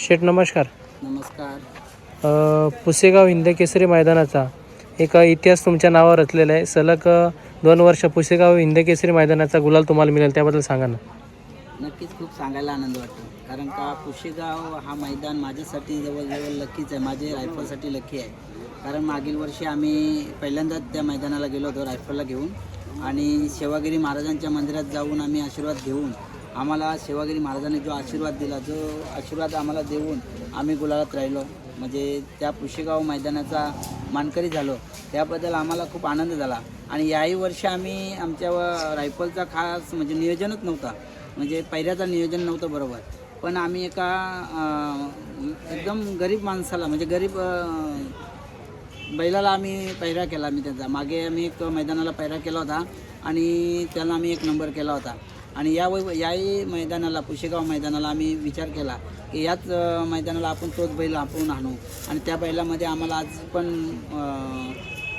शेठ नमस्कार. नमस्कार. पुसेगाव हिंदकेसरी मैदानाचा एक इतिहास तुमच्या नावावर रचलेला आहे. सलग दोन वर्ष पुसेगाव हिंदकेसरी मैदानाचा गुलाल तुम्हाला मिळेल त्याबद्दल सांगा ना. नक्कीच खूप सांगायला आनंद वाटतो. कारण का पुशेगाव हा मैदान माझ्यासाठी जवळजवळ लकीच आहे. माझे रायफलसाठी लकी आहे. कारण मागील वर्षी आम्ही पहिल्यांदाच त्या मैदानाला गेलो होतो रायफलला घेऊन. आणि सेवागिरी महाराजांच्या मंदिरात जाऊन आम्ही आशीर्वाद घेऊन आम्हाला सेवागिरी महाराजांनी जो आशीर्वाद दिला जो आशीर्वाद आम्हाला देऊन आम्ही गुलालात राहिलो. म्हणजे त्या पुशेगाव मैदानाचा मानकरी झालो. त्याबद्दल आम्हाला खूप आनंद झाला. आणि याही वर्षी आम्ही आमच्या व- रायफलचा खास म्हणजे नियोजनच नव्हता. म्हणजे पहिल्याचं नियोजन नव्हतं बरोबर. पण आम्ही एका एकदम गरीब माणसाला म्हणजे गरीब बैलाला आम्ही पैरा केला आम्ही त्याचा. मागे आम्ही एक मैदानाला पैरा केला होता आणि त्याला आम्ही एक नंबर केला होता. आणि या वै याही मैदानाला पुशेगाव मैदानाला आम्ही विचार केला की याच मैदानाला आपण तोच बैल आपण आणू. आणि त्या बैलामध्ये आम्हाला आज पण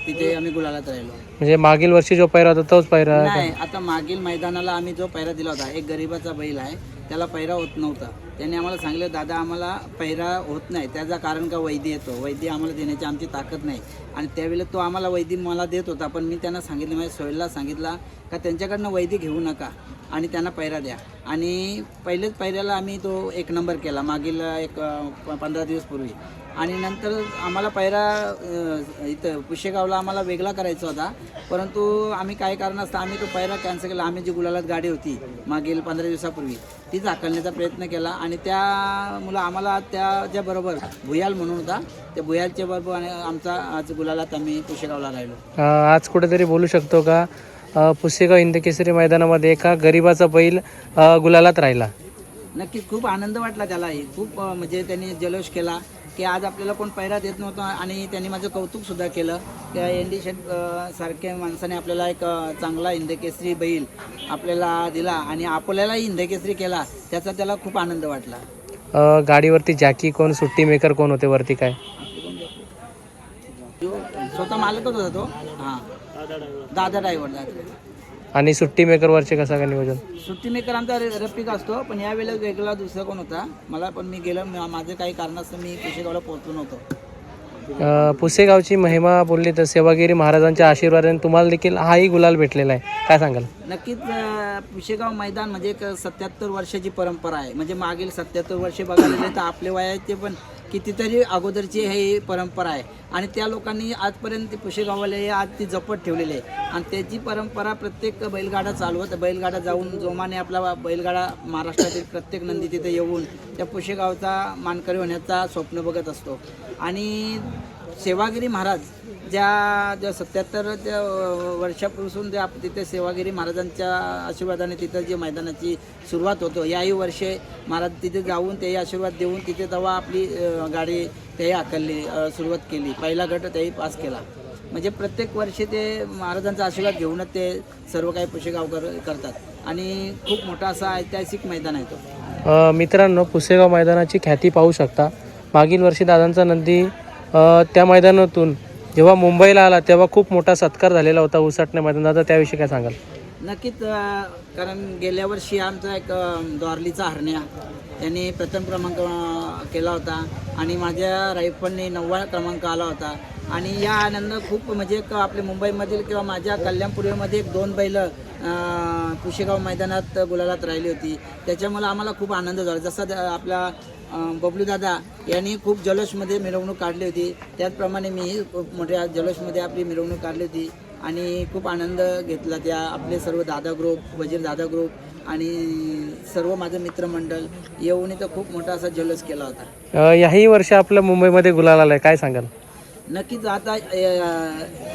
तिथे आम्ही गुलालात राहिलो. म्हणजे मागील वर्षी जो पैरा होता तोच पैरा नाही आता मागील मैदानाला आम्ही जो पैरा दिला होता एक गरीबाचा बैल आहे त्याला पैरा होत नव्हता. त्यांनी आम्हाला सांगितलं दादा आम्हाला पैरा होत नाही त्याचं कारण का वैदी येतो? वैदी आम्हाला देण्याची आमची ताकद नाही. आणि त्यावेळेला तो आम्हाला वैदी मला देत होता पण मी त्यांना सांगितलं माझ्या सोयीला सांगितला का त्यांच्याकडनं वैदी घेऊ नका. आणि त्यांना पैरा द्या. आणि पहिलेच पैऱ्याला आम्ही तो एक नंबर केला मागील एक प- पंधरा दिवसपूर्वी आणि नंतर आम्हाला पैरा इथं पुशेगावला आम्हाला वेगळा करायचा होता. परंतु आम्ही काय कारणास्तव आम्ही तो पैरा कॅन्सल केला. आम्ही जी गुलालात गाडी होती मागील पंधरा दिवसापूर्वी ती झाकलण्याचा प्रयत्न केला. आणि त्यामुळं आम्हाला त्याच्याबरोबर भुयाल म्हणून होता. त्या भुयालच्या बरोबर आणि आमचा आज गुलालात आम्ही पुशेगावला राहिलो. आज कुठेतरी बोलू शकतो का? पुसेगाव हिंदकेसरी मैदानामध्ये एका गरीबाचा बैल गुलालात राहिला. नक्कीच खूप आनंद वाटला त्यालाही खूप म्हणजे त्यांनी जल्लोष केला की आज आपल्याला कोण पैरा देत नव्हतं आणि त्यांनी माझं कौतुक सुद्धा केलं. त्या एन डी शेट सारख्या माणसाने आपल्याला एक चांगला हिंदकेसरी बैल आपल्याला दिला आणि आपल्यालाही हिंदकेसरी केला त्याचा त्याला खूप आनंद वाटला. गाडीवरती जॅकी कोण सुट्टी मेकर कोण होते वरती काय? स्वतः मालकच होता तो? हां. दादा ड्रायव्हर दादा आणि सुट्टी मेकरवरचे कसं काय नियोजन? सुट्टी मेकर आमचा र- रफिक असतो पण यावेळेला वेगळा दुसरा कोण होता? मला पण मी गेलो मा- माझं काही कारणास्तव मी कुशेगावला पोहोचलो नव्हतो. अ, पुसेगावची महिमा बोलली तर सेवागिरी महाराजांच्या आशीर्वादाने तुम्हाला देखील हाही गुलाल भेटलेला आहे. काय सांगाल? नक्कीच अं, पुशेगाव मैदान म्हणजे एक सत्याहत्तर वर्षाची परंपरा आहे. म्हणजे मागील सत्याहत्तर वर्षे बघायला गेले तर आपले वयाचे पण कितीतरी अगोदरची हे परंपरा आहे. आणि त्या लोकांनी आजपर्यंत ते पुशेगावाला हे आज ती जपत ठेवलेली आहे. आणि त्याची परंपरा प्रत्येक बैलगाडा चालवत बैलगाडा जाऊन जोमाने आपला बैलगाडा महाराष्ट्रातील प्रत्येक नंदी तिथे येऊन त्या पुशेगावचा मानकरी होण्याचा स्वप्न बघत असतो. आणि सेवागिरी महाराज ज्या ज्या सत्याहत्तर वर्षापासून जे आप तिथे सेवागिरी महाराजांच्या आशीर्वादाने तिथं जे मैदानाची सुरुवात होतो याही वर्षे महाराज तिथे जाऊन तेही आशीर्वाद देऊन तिथे तेव्हा आपली गाडी तेही आखली सुरुवात केली. पहिला गट तेही पास केला. म्हणजे प्रत्येक वर्षी ते महाराजांचा आशीर्वाद घेऊनच ते सर्व काही पुशेगावकर करतात. आणि खूप मोठा असा ऐतिहासिक मैदान आहे तो. मित्रांनो पुसेगाव मैदानाची ख्याती पाहू शकता. मागील वर्षी दादांचा नंदी त्या मैदानातून जेव्हा मुंबईला आला तेव्हा खूप मोठा सत्कार झालेला होता उसाटणे मैदान दादा त्याविषयी काय सांगाल? नक्कीच कारण गेल्या वर्षी आमचा एक अं, द्वारलीचा हरण्या त्यांनी प्रथम क्रमांक केला होता आणि माझ्या रायफलने नववा क्रमांक आला होता. आणि या आनंद खूप म्हणजे एक आपल्या मुंबईमधील किंवा माझ्या कल्याणपूर्वेमध्ये एक दोन बैलं कुशेगाव मैदानात गुलालात राहिली होती. त्याच्यामुळे आम्हाला खूप आनंद झाला. जसा त्या आपला बबलू दादा यांनी खूप जल्लोषमध्ये मिरवणूक काढली होती. त्याचप्रमाणे मी खूप मोठ्या जल्लोषमध्ये आपली मिरवणूक काढली होती आणि खूप आनंद घेतला त्या आपले सर्व दादा ग्रुप वजीर दादा ग्रुप आणि सर्व माझं मित्रमंडळ येऊन तर खूप मोठा असा जल्लोष केला होता. याही वर्षी आपलं मुंबईमध्ये गुलाल आलाय. काय सांगाल? नक्कीच आता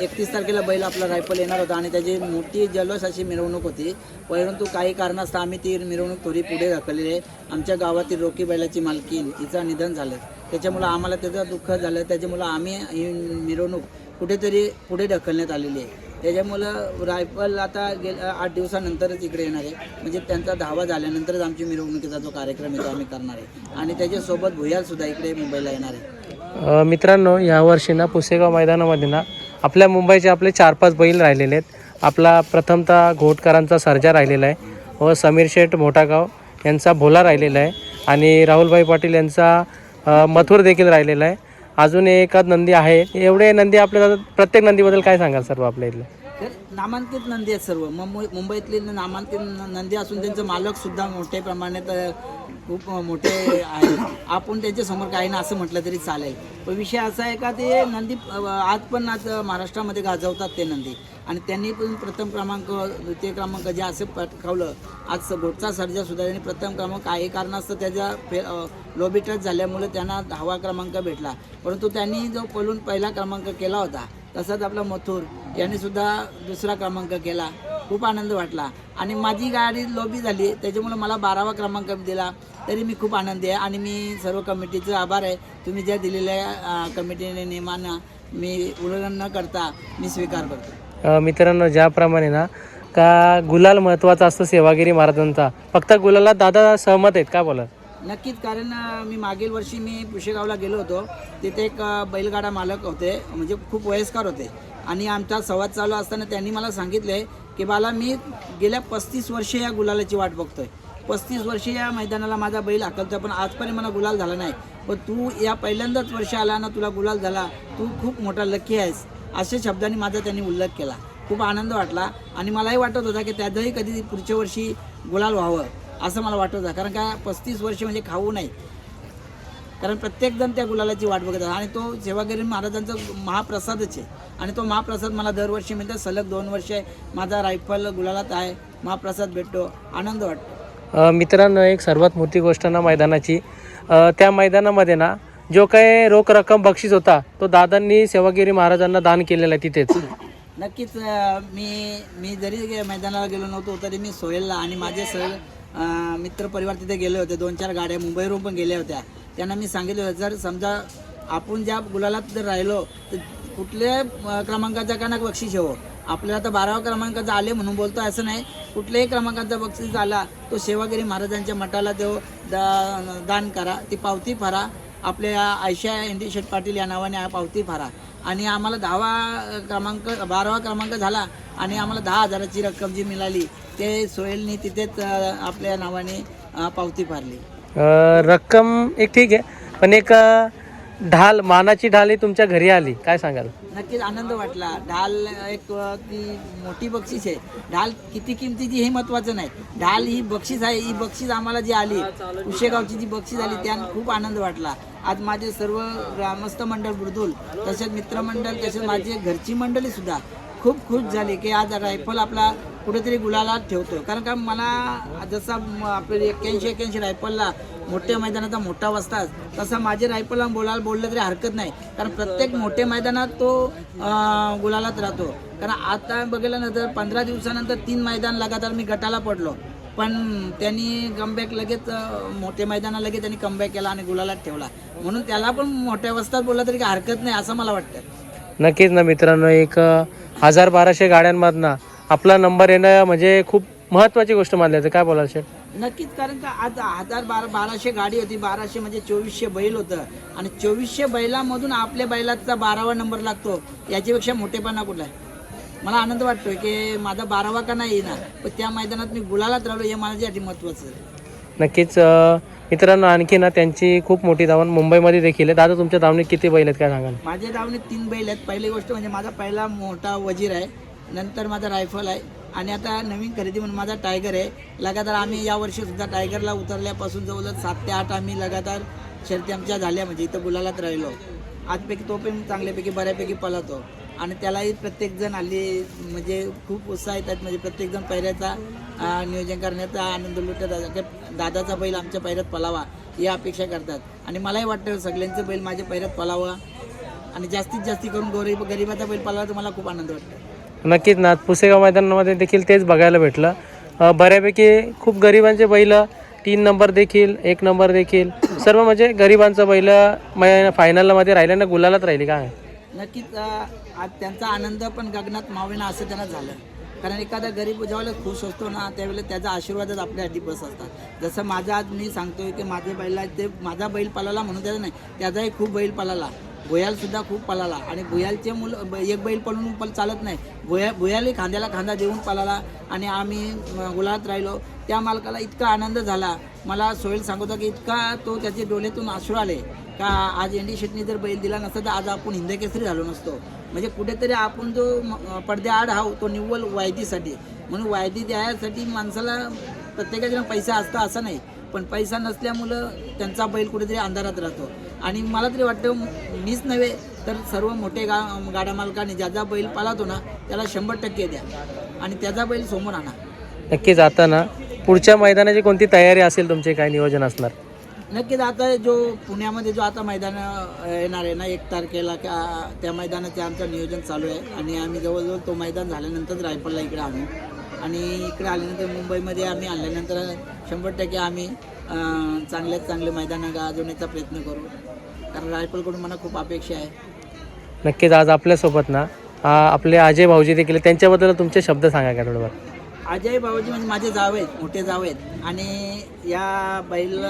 एकतीस तारखेला बैल आपला रायफल येणार होता आणि त्याची मोठी जल्लोष अशी मिरवणूक होती. परंतु काही कारणास्तव आम्ही ती मिरवणूक थोडी पुढे ढकलली आहे. आमच्या गावातील रोकी बैलाची मालकीन हिचं निधन झालं. त्याच्यामुळं आम्हाला त्याचं दुःख झालं. त्याच्यामुळं आम्ही ही मिरवणूक कुठेतरी पुढे ढकलण्यात आलेली आहे. त्याच्यामुळं रायफल आता गेल आठ दिवसानंतरच इकडे येणार आहे. म्हणजे त्यांचा धावा झाल्यानंतरच आमची मिरवणुकीचा जो कार्यक्रम आहे तो आम्ही करणार आहे. आणि त्याच्यासोबत भुयालसुद्धा इकडे मुंबईला येणार आहे. मित्रांनो यावर्षी ना पुसेगाव मैदानामध्ये ना आपल्या मुंबईचे आपले चार पाच बैल राहिलेले आहेत. आपला प्रथमतः घोटकरांचा सर्जा राहिलेला आहे व समीर शेठ मोठागाव यांचा भोला राहिलेला आहे आणि राहुलभाई पाटील यांचा मथुर देखील राहिलेला आहे. अजून एकाच नंदी आहे. एवढे नंदी आपल्याला प्रत्येक नंदीबद्दल काय सांगाल सर्व आपल्या इथले? तर नामांकित नंदी आहेत सर्व. मुंबई मुंबईतले नामांकित नंदी असून त्यांचे मालक सुद्धा मोठ्या प्रमाणात खूप मोठे आहेत आपण त्याच्यासमोर काही ना असं म्हटलं तरी चालेल. पण विषय असा आहे का ते नंदी आज पण आज महाराष्ट्रामध्ये गाजवतात ते नंदी. आणि त्यांनी पण प्रथम क्रमांक द्वितीय क्रमांक जे असं पटकावलं आज घोटचा सर्जा सुद्धा त्यांनी प्रथम क्रमांक काही कारणास्तव त्याच्या फे लोबी झाल्यामुळे त्यांना दहावा क्रमांक भेटला. परंतु त्यांनी जो पलून पहिला क्रमांक केला होता तसाच आपला मथुर यांनी सुद्धा दुसरा क्रमांक केला. खूप आनंद वाटला. आणि माझी गाडी लोबी झाली. त्याच्यामुळे मला बारावा क्रमांक दिला. तरी मी खूप आनंदी आहे. आणि मी सर्व कमिटीचे आभार आहे. तुम्ही ज्या दिलेल्या कमिटीने नियमांना मी उल्लंघन न करता मी स्वीकार करतो. मित्रांनो ज्याप्रमाणे ना का गुलाल महत्त्वाचा असतो सेवागिरी महाराजांचा. फक्त गुलाला दादा सहमत आहेत का बोला नक्कीच कारण मी मागील वर्षी मी पुशेगावला गेलो होतो. तिथे एक बैलगाडा मालक होते. म्हणजे खूप वयस्कर होते. आणि आमचा संवाद चालू असताना त्यांनी मला सांगितले की बाला मी गेल्या पस्तीस वर्षे या गुलालाची वाट बघतोय. पस्तीस वर्षे या मैदानाला माझा बैल हाकलतोय पण आजपर्यंत मला गुलाल झाला नाही. पण तू या पहिल्यांदाच वर्ष आला ना तुला गुलाल झाला. तू खूप मोठा लकी आहेस. अशा शब्दांनी माझा त्यांनी उल्लेख केला. खूप आनंद वाटला आणि मलाही वाटत होता की त्यातही कधी पुढच्या वर्षी गुलाल व्हावं असं मला वाटत होतं. कारण का पस्तीस वर्ष म्हणजे खाऊ नाही. कारण प्रत्येकजण त्या गुलालाची वाट बघत आणि तो सेवागिरी महाराजांचा महाप्रसादच आहे. आणि तो महाप्रसाद मला दरवर्षी मिळतात सलग दोन वर्ष माझा रायफल गुलालात आहे. महाप्रसाद भेटतो. आनंद वाटतो. मित्रांनो एक सर्वात मोठी गोष्ट ना मैदानाची. त्या मैदानामध्ये ना जो काही रोख रक्कम बक्षीस होता तो दादांनी सेवागिरी महाराजांना दान केलेला आहे तिथेच. नक्कीच मी मी जरी मैदानाला गेलो नव्हतो तरी मी सोहेलला आणि माझे सहल अं, मित्रपरिवार तिथे गेले होते. दोन चार गाड्या मुंबईवरून पण गेल्या होत्या. त्यांना मी सांगितलं जर समजा आपण ज्या गुलालात जर राहिलो तर कुठल्या क्रमांकाचा का ना बक्षीस हो आपल्याला आता बारावा क्रमांकाचा आले म्हणून बोलतो असं नाही. कुठल्याही क्रमांकाचा बक्षीस आला तो सेवागिरी महाराजांच्या मठाला देव दा दान करा. ती पावती फारा आपल्या आयशा इंडी शेठ पाटील या नावाने पावती फारा आणि आम्हाला दहावा क्रमांक बारावा क्रमांक झाला आणि आम्हाला दहा हजाराची रक्कम जी मिळाली ते सोहेलनी तिथेच आपल्या नावाने पावती फारली रक्कम एक ठीक आहे पण एक ढाल मानाची ढाल ही तुमच्या घरी आली. काय सांगाल? नक्कीच आनंद वाटला. ढाल एक ती मोठी बक्षीस आहे. ढाल किती किमतीची हे महत्वाचं नाही. ढाल ही बक्षीस आहे ही बक्षीस आम्हाला जी आली उशेगावची जी बक्षीस आली त्यानं खूप आनंद वाटला. आज माझे सर्व ग्रामस्थ मंडळ बुरदुल तसेच मित्रमंडळ तसेच माझी घरची मंडळी सुद्धा खूप खुश झाली की आज रायफल आपला कुठेतरी गुलाला ठेवतो कारण का मला जसा म- आपलं एक्क्याऐंशी एक्क्याऐंशी रायफलला मोठ्या मैदानाचा मोठा वस्ताच तसा माझे रायफलला बोलायला बोललं तरी हरकत नाही. कारण प्रत्येक मोठ्या मैदानात तो गुलालात राहतो. कारण आता बघितलं ना तर पंधरा दिवसानंतर तीन मैदान लगातार मी गटाला पडलो. पण त्यांनी कमबॅक लगेच मोठ्या मैदानाला लगेच त्यांनी कमबॅक केला आणि गुलालात ठेवला. म्हणून त्याला पण मोठ्या वस्तात बोललं तरी काही हरकत नाही असं मला वाटतं. नक्कीच ना मित्रांनो एक हजार बाराशे गाड्यांमधनं आपला नंबर येणं म्हणजे खूप महत्त्वाची गोष्ट मानली जाते. काय बोलाल शेठ? नक्कीच कारण का आज हजार बारा बाराशे गाडी होती. बाराशे म्हणजे चोवीसशे बैल होतं. आणि चोवीसशे बैलामधून आपल्या बैलाचा बारावा नंबर लागतो. याच्यापेक्षा मोठेपणा कुठला आहे? मला आनंद वाटतोय की माझा बारावा का नाही ना पण त्या मैदानात मी गुलालात राहिलो हे माझ्यासाठी महत्त्वाचं आहे. नक्कीच अ, मित्रांनो आणखी ना त्यांची खूप मोठी धावण मुंबईमध्ये देखील आहे. दादा तुमच्या धावणीत किती बैल आहेत काय सांगाल? माझ्या धावणीत तीन बैल आहेत. पहिली गोष्ट म्हणजे माझा पहिला मोठा वजीर आहे. नंतर माझा रायफल आहे. आणि आता नवीन खरेदी म्हणून माझा टायगर आहे. लगातार आम्ही यावर्षीसुद्धा टायगरला उतरल्यापासून जवळजवळ सात ते आठ आम्ही लगातार शर्ती आमच्या झाल्या. म्हणजे इथं गुलालात राहिलो. आजपैकी तो पण चांगल्यापैकी बऱ्यापैकी पळतो. आणि त्यालाही प्रत्येकजण हल्ली म्हणजे खूप उत्साहित आहेत. म्हणजे प्रत्येकजण पैऱ्याचा नियोजन करण्याचा आनंद लुटत दादाचा बैल आमच्या पैऱ्यात पलावा या अपेक्षा करतात. आणि मलाही वाटतं सगळ्यांचं बैल माझ्या पैऱ्यात पलावा. आणि जास्तीत जास्त करून गोरी गरिबाचा बैल पलावा तर मला खूप आनंद वाटतो. नक्कीच ना पुसेगाव मैदानामध्ये देखील तेच बघायला भेटलं. बऱ्यापैकी खूप गरिबांचे बैल तीन नंबर देखील एक नंबर देखील. सर्व म्हणजे गरिबांचं बैल मै फायनलमध्ये राहिले ना गुलालात राहिली काय नक्कीच आज त्यांचा आनंद पण गगनात मावेना असं त्यांना झालं. कारण एखादा गरीब ज्यावेळेला खुश असतो ना त्यावेळेला त्याचा आशीर्वादच आपल्यासाठी बस असतात. जसं माझा आज मी सांगतोय की माझे बैला ते माझा बैल पळाला म्हणून त्याचा नाही त्याचाही खूप बैल पळाला गोयालसुद्धा खूप पळाला. आणि गोयालचे मुलं एक बैल पळून पण चालत नाही. गोया गोयालही खांद्याला खांदा देऊन पळाला आणि आम्ही गुलात राहिलो. त्या मालकाला इतका आनंद झाला. मला सोहेल सांगतो की इतका तो त्याचे डोळ्यातून आश्रू आले का? आज एनडी शेटनी जर बैल दिला नसता तर आज आपण हिंदकेसरी झालो नसतो. म्हणजे कुठेतरी आपण जो पडद्याआड आहो तो निव्वळ वायदीसाठी. म्हणून वायदी द्यायसाठी माणसाला प्रत्येकाच्या पैसा असतो असं नाही. पण पैसा नसल्यामुळं त्यांचा बैल कुठेतरी अंधारात राहतो. आणि मला तरी वाटतं मीच नव्हे तर सर्व मोठे गा गाड्या मालकाने ज्याचा बैल पाळतो ना त्याला शंभर टक्के द्या. आणि त्याचा बैल समोर आणा. नक्कीच आता ना पुढच्या मैदानाची कोणती तयारी असेल तुमचे? काय नियोजन असणार? नक्कीच आता जो पुण्यामध्ये जो आता मैदान येणार आहे ना एक तारखेला का त्या मैदानाचे आमचं नियोजन चालू आहे. आणि आम्ही जवळजवळ तो मैदान झाल्यानंतर रायफलला इकडे आणू. आणि इकडे आल्यानंतर मुंबईमध्ये आम्ही आणल्यानंतर शंभर टक्के आम्ही चांगल्यात चांगले मैदानं गाजवण्याचा प्रयत्न करू. कारण रायफलकडून मला खूप अपेक्षा आहे. नक्कीच आज आपल्यासोबत ना आ, आपले अजय भाऊजी देखील. त्यांच्याबद्दल तुमचे शब्द सांगा का थोडंफार? अजय बाबाजी म्हणजे माझे जाव आहेत मोठे जाव आहेत. आणि या बैल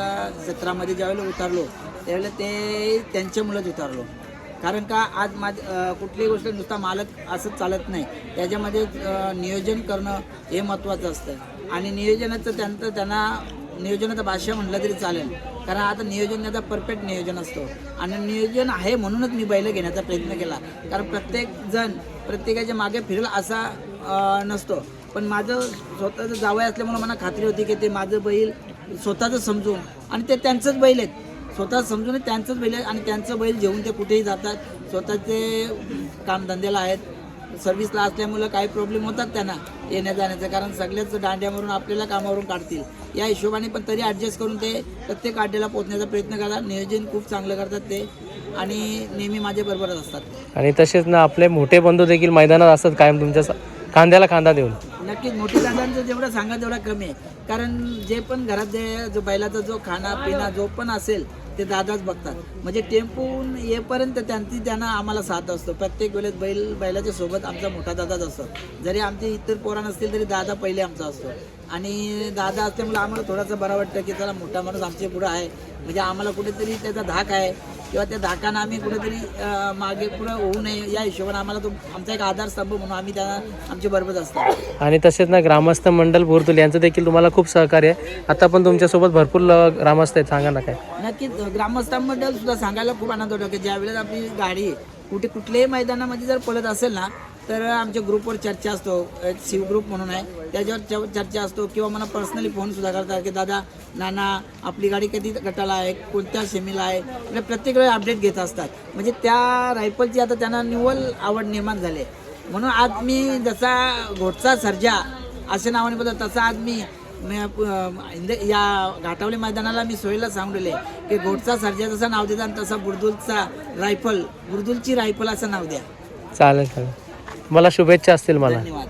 जत्रामध्ये ज्यावेळेला उतरलो त्यावेळेला ते त्यांच्यामुळेच उतरलो. कारण का आज माझ कुठलीही गोष्ट नुसता मालक असंच चालत नाही. त्याच्यामध्ये नियोजन करणं हे महत्त्वाचं असतं. आणि नियोजनाचं त्यांचं त्यांना नियोजनाचा भाषा म्हटलं तरी चालेल. कारण आता नियोजन याचा परफेक्ट नियोजन असतो. आणि नियोजन आहे म्हणूनच मी बैल घेण्याचा प्रयत्न केला. कारण प्रत्येक जण प्रत्येकाच्या मागे फिरेल असा नसतो. पण माझं स्वतःचं जावं असल्यामुळे मला खात्री होती की ते माझं बैल स्वतःचं समजून आणि ते त्यांचंच बैल आहेत. स्वतः समजून त्यांचंच बैल आहे आणि त्यांचं बैल घेऊन ते कुठेही जातात. स्वतःचे कामधंद्याला आहेत. सर्व्हिसला असल्यामुळं काही प्रॉब्लेम होतात त्यांना येण्या जाण्याचं कारण सगळ्याच दांड्यावरून आपल्याला कामावरून काढतील. या हिशोबाने पण तरी ॲडजस्ट करून ते प्रत्येक अड्ड्याला पोहोचण्याचा प्रयत्न करतात नियोजन खूप चांगलं करतात ते आणि नेहमी माझ्याबरोबरच असतात. आणि तसेच ना आपले मोठे बंधू देखील मैदानात असतात कायम तुमच्या खांद्याला खांदा देऊन. नक्कीच मोठी दादांचं जेवढं सांगा तेवढा कमी आहे. कारण जे पण घरात जे जो बैलाचा जो खाना पिना जो पण असेल ते दादाच बघतात. म्हणजे टेम्पून येपर्यंत त्यांची त्यांना आम्हाला साथ असतो. प्रत्येक वेळेस बैल बैलाच्या सोबत आमचा मोठा दादाच असतो. जरी आमचे इतर पोरा नसतील तरी दादा पहिले आमचा असतो. आणि दादा असल्यामुळे आम्हाला थोडंसं बरं वाटतं की चला मोठा माणूस आमच्या पुढं आहे. म्हणजे आम्हाला कुठेतरी त्याचा धाक आहे. किंवा त्या धाकानं आम्ही कुठेतरी मागे पुढं होऊ नये या हिशोबाने आम्हाला तो आमचा एक आधारस्तंभ म्हणून आम्ही त्यांना आमच्या बरोबर असतो. आणि तसेच ना ग्रामस्थ मंडल बोरतुल यांचं देखील तुम्हाला खूप सहकार्य आहे. आता पण तुमच्यासोबत भरपूर ग्रामस्थ आहेत. सांगा ना काय. नक्कीच ग्रामस्थांबद्दल सुद्धा सांगायला खूप आनंद होतो की ज्यावेळेस आपली गाडी कुठे कुठल्याही मैदानामध्ये जर पळत असेल ना तर आमच्या ग्रुपवर चर्चा असतो एक शिव ग्रुप म्हणून आहे. त्याच्यावर च- चर्चा असतो किंवा मला पर्सनली फोन सुद्धा करतात की दादा नाना आपली गाडी कधी गटाला आहे? कोणत्या सेमीला आहे? म्हणजे प्रत्येक वेळी अपडेट घेत असतात. म्हणजे त्या रायफलची आता त्यांना निव्वळ आवड निर्माण झाली आहे. म्हणून आज मी जसा घोटचा सर्जा असे नावाने बोलतो तसा आज मी या घाटावली मैदानाला मी सोयीला सांगलेले की घोटचा सर्जा जसं नाव देतात तसा बुरदुलचा रायफल बुरदुलची रायफल असं नाव द्या. चालेल चालेल. मला शुभेच्छा असतील मला. धन्यवाद.